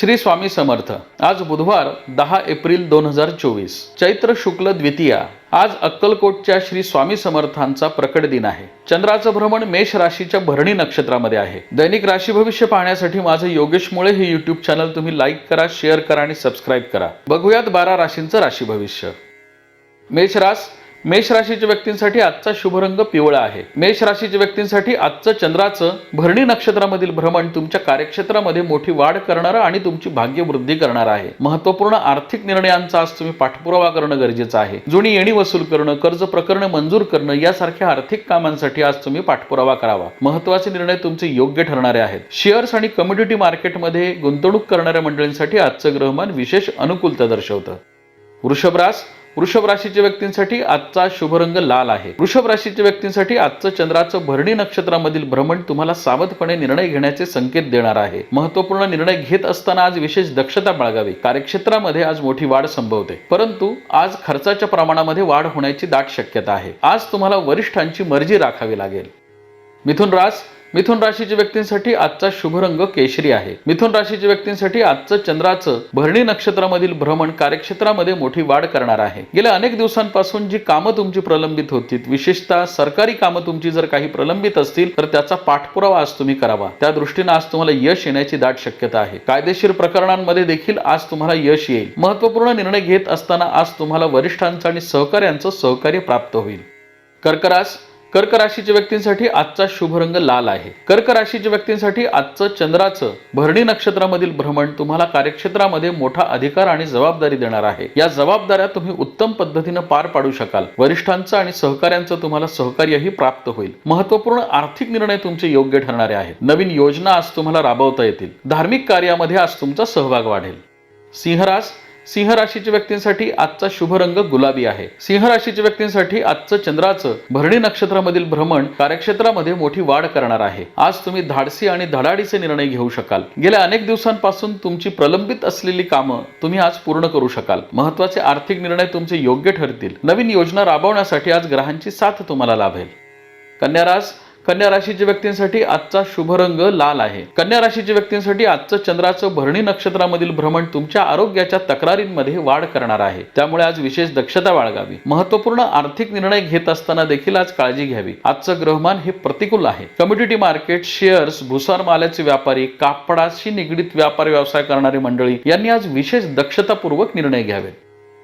श्री स्वामी समर्थ. आज बुधवार दहा एप्रिल दोन हजार चोवीस. चैत्र शुक्ल द्वितीया. आज अक्कलकोटच्या श्री स्वामी समर्थांचा प्रकट दिन आहे. चंद्राचं भ्रमण मेष राशीच्या भरणी नक्षत्रामध्ये आहे. दैनिक राशी भविष्य पाहण्यासाठी माझं योगेश मुळे हे युट्यूब चॅनल तुम्ही लाईक करा शेअर करा आणि सबस्क्राईब करा. बघूयात बारा राशींचं राशी भविष्य. मेष रास मेष राशीच्या व्यक्तींसाठी आजचा शुभ रंग पिवळा आहे. मेष राशीच्या व्यक्तींसाठी आजचं चंद्राचं भरणी नक्षत्रामधील भ्रमण तुमच्या कार्यक्षेत्रामध्ये मोठी वाढ करणारं आणि तुमची भाग्य वृद्धी करणार आहे. महत्त्वपूर्ण आर्थिक निर्णयांचा आज तुम्ही पाठपुरावा करणं गरजेचं आहे. जुनी येणी वसूल करणं कर्ज प्रकरण मंजूर करणं यासारख्या आर्थिक कामांसाठी आज तुम्ही पाठपुरावा करावा. महत्त्वाचे निर्णय तुमचे योग्य ठरणारे आहेत. शेअर्स आणि कम्युनिटी मार्केटमध्ये गुंतवणूक करणाऱ्या मंडळींसाठी आजचं ग्रहमान विशेष अनुकूलता दर्शवतं. वृषभरास वृषभ राशीच्या व्यक्तींसाठी आजचा शुभ रंग लाल आहे. वृषभ राशीच्या व्यक्तींसाठी आजचं चंद्राचं भरणी नक्षत्रामधील भ्रमण तुम्हाला सावधपणे निर्णय घेण्याचे संकेत देणार आहे. महत्त्वपूर्ण निर्णय घेत असताना आज विशेष दक्षता बाळगावी. कार्यक्षेत्रामध्ये आज मोठी वाढ संभवते. परंतु आज खर्चाच्या प्रमाणामध्ये वाढ होण्याची दाट शक्यता आहे. आज तुम्हाला वरिष्ठांची मर्जी राखावी लागेल. मिथुन रास मिथुन राशीच्या व्यक्तींसाठी आजचा शुभ रंग केशरी आहे. मिथुन राशीच्या व्यक्तींसाठी आजचं चंद्राचं भरणी नक्षत्रामधील भ्रमण कार्यक्षेत्रामध्ये मोठी वाढ करणार आहे. गेल्या अनेक दिवसांपासून जी कामं तुमची प्रलंबित होती विशेषतः सरकारी कामं तुमची जर काही प्रलंबित असतील तर त्याचा पाठपुरावा आज तुम्ही करावा. त्या दृष्टीने आज तुम्हाला यश येण्याची दाट शक्यता आहे. कायदेशीर प्रकरणांमध्ये देखील आज तुम्हाला यश येईल. महत्त्वपूर्ण निर्णय घेत असताना आज तुम्हाला वरिष्ठांचं आणि सहकार्यांचं सहकार्य प्राप्त होईल. कर्करास कर्क राशीच्या व्यक्तींसाठी आजचा शुभ रंग लाल आहे. कर्क राशीच्या व्यक्तींसाठी आजचं चंद्राचं भरणी नक्षत्रामधील भ्रमण तुम्हाला कार्यक्षेत्रामध्ये मोठा अधिकार आणि जबाबदारी देणार आहे. या जबाबदाऱ्या तुम्ही उत्तम पद्धतीनं पार पाडू शकाल. वरिष्ठांचं आणि सहकार्यांचं तुम्हाला सहकार्यही प्राप्त होईल. महत्त्वपूर्ण आर्थिक निर्णय तुमचे योग्य ठरणारे आहेत. नवीन योजना आज तुम्हाला राबवता येतील. धार्मिक कार्यामध्ये आज तुमचा सहभाग वाढेल. सिंहरास सिंह राशीच्या व्यक्तींसाठी आजचा शुभ रंग गुलाबी आहे. सिंह राशीच्या व्यक्तींसाठी आजचं चंद्राचं भरणी नक्षत्रामधील भ्रमण कार्यक्षेत्रामध्ये मोठी वाढ करणार आहे. आज तुम्ही धाडसी आणि धडाडीचे निर्णय घेऊ शकाल. गेल्या अनेक दिवसांपासून तुमची प्रलंबित असलेली कामं तुम्ही आज पूर्ण करू शकाल. महत्त्वाचे आर्थिक निर्णय तुमचे योग्य ठरतील. नवीन योजना राबवण्यासाठी आज ग्रहांची साथ तुम्हाला लाभेल. कन्याराज कन्या राशीच्या व्यक्तींसाठी आजचा शुभ रंग लाल आहे. कन्या राशीच्या व्यक्तींसाठी आजचं चंद्राचं भरणी नक्षत्रामधील भ्रमण तुमच्या आरोग्याच्या तक्रारींमध्ये वाढ करणार आहे. त्यामुळे आज विशेष दक्षता बाळगावी. महत्त्वपूर्ण आर्थिक निर्णय घेत असताना देखील आज काळजी घ्यावी. आजचं ग्रहमान हे प्रतिकूल आहे. कम्युनिटी मार्केट शेअर्स भुसार मालाचे व्यापारी कापडाशी निगडीत व्यापार व्यवसाय करणारी मंडळी यांनी आज विशेष दक्षतापूर्वक निर्णय घ्यावेत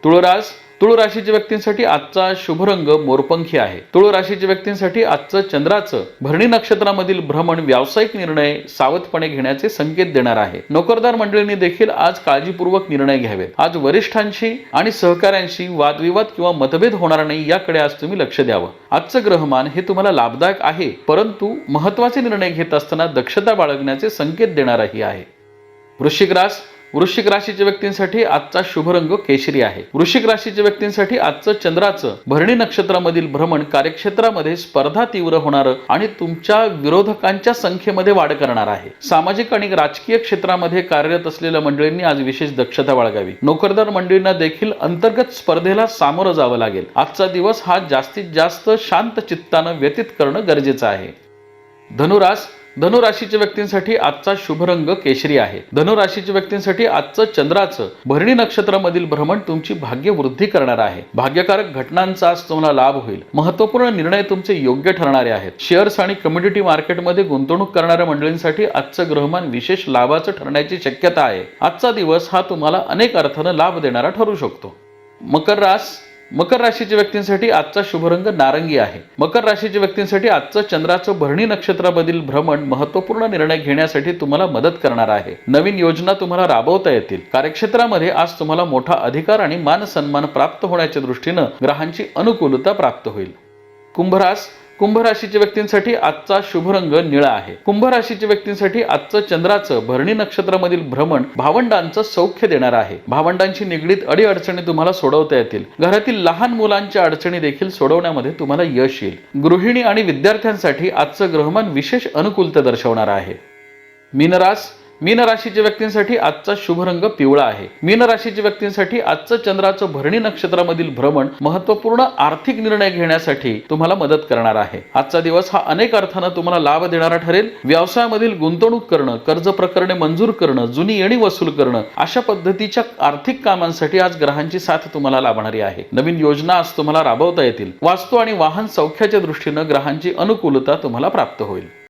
तुळराज तुळ राशीच्या व्यक्तींसाठी आजचा शुभ रंग मोरपंखी आहे. तुळ राशीच्या व्यक्तींसाठी आजचं चंद्राचं भरणी नक्षत्रामधील भ्रमण व्यावसायिक निर्णय सावधपणे घेण्याचे संकेत देणार आहे. नोकरदार मंडळींनी देखील आज काळजीपूर्वक निर्णय घ्यावेत. आज वरिष्ठांशी आणि सहकाऱ्यांशी वादविवाद किंवा मतभेद होणार नाही याकडे आज तुम्ही लक्ष द्यावं. आजचं ग्रहमान हे तुम्हाला लाभदायक आहे परंतु महत्त्वाचे निर्णय घेत असताना दक्षता बाळगण्याचे संकेत देणारही आहे. वृश्चिक रास वृश्चिक राशीच्या व्यक्तींसाठी आजचा शुभ रंग केशरी आहे. वृश्चिक राशीच्या व्यक्तींसाठी आजचं चंद्राचं भरणी नक्षत्रामधील भ्रमण कार्यक्षेत्रामध्ये स्पर्धा तीव्र होणारं आणि तुमच्या विरोधकांच्या संख्येमध्ये वाढ करणार आहे. सामाजिक आणि राजकीय क्षेत्रामध्ये कार्यरत असलेल्या मंडळींनी आज विशेष दक्षता बाळगावी. नोकरदार मंडळींना देखील अंतर्गत स्पर्धेला सामोरं जावं लागेल. आजचा दिवस हा जास्तीत जास्त शांत चित्तानं व्यतीत करणं गरजेचं आहे. धनुरास धनुराशीच्या व्यक्तींसाठी आजचा शुभ रंग केशरी आहे. धनुराशीच्या व्यक्तींसाठी आजचं चंद्राचं भरणी नक्षत्रामधील भ्रमण तुमची भाग्य वृद्धी करणार आहे. भाग्यकारक घटनांचा आज तुम्हाला लाभ होईल. महत्त्वपूर्ण निर्णय तुमचे योग्य ठरणारे आहेत. शेअर्स आणि कम्युनिटी मार्केटमध्ये गुंतवणूक करणाऱ्या मंडळींसाठी आजचं ग्रहमान विशेष लाभाचं ठरण्याची शक्यता आहे. आजचा दिवस हा तुम्हाला अनेक अर्थानं लाभ देणारा ठरू शकतो. मकर रास मकर राशीच्या व्यक्तींसाठी आजचा शुभरंग नारंगी आहे. मकर राशीच्या व्यक्तींसाठी आजचं चंद्राचं भरणी नक्षत्रामधील भ्रमण महत्त्वपूर्ण निर्णय घेण्यासाठी तुम्हाला मदत करणार आहे. नवीन योजना तुम्हाला राबवता येतील. कार्यक्षेत्रामध्ये आज तुम्हाला मोठा अधिकार आणि मान सन्मान प्राप्त होण्याच्या दृष्टीनं ग्रहांची अनुकूलता प्राप्त होईल. कुंभरास कुंभ राशीच्या व्यक्तींसाठी आजचा शुभ रंग निळा आहे. कुंभ राशीच्या व्यक्तींसाठी आजचं चंद्राचं भरणी नक्षत्रामधील भ्रमण भावंडांचं सौख्य देणार आहे. भावंडांशी निगडीत अडीअडचणी तुम्हाला सोडवता येतील. घरातील लहान मुलांच्या अडचणी देखील सोडवण्यामध्ये तुम्हाला यश येईल. गृहिणी आणि विद्यार्थ्यांसाठी आजचं ग्रहमान विशेष अनुकूलता दर्शवणार आहे. मीनरास मीन राशीच्या व्यक्तींसाठी आजचा शुभ रंग पिवळा आहे. मीन राशीच्या व्यक्तींसाठी आजचं चंद्राचं भरणी नक्षत्रामधील भ्रमण महत्त्वपूर्ण आर्थिक निर्णय घेण्यासाठी तुम्हाला मदत करणार आहे. आजचा दिवस हा अनेक अर्थानं तुम्हाला लाभ देणारा ठरेल. व्यवसायामधील गुंतवणूक करणं कर्ज प्रकरणे मंजूर करणं जुनी येणी वसूल करणं अशा पद्धतीच्या आर्थिक कामांसाठी आज ग्रहांची साथ तुम्हाला लाभणारी आहे. नवीन योजना आज तुम्हाला राबवता येतील. वास्तू आणि वाहन सौख्याच्या दृष्टीनं ग्रहांची अनुकूलता तुम्हाला प्राप्त होईल.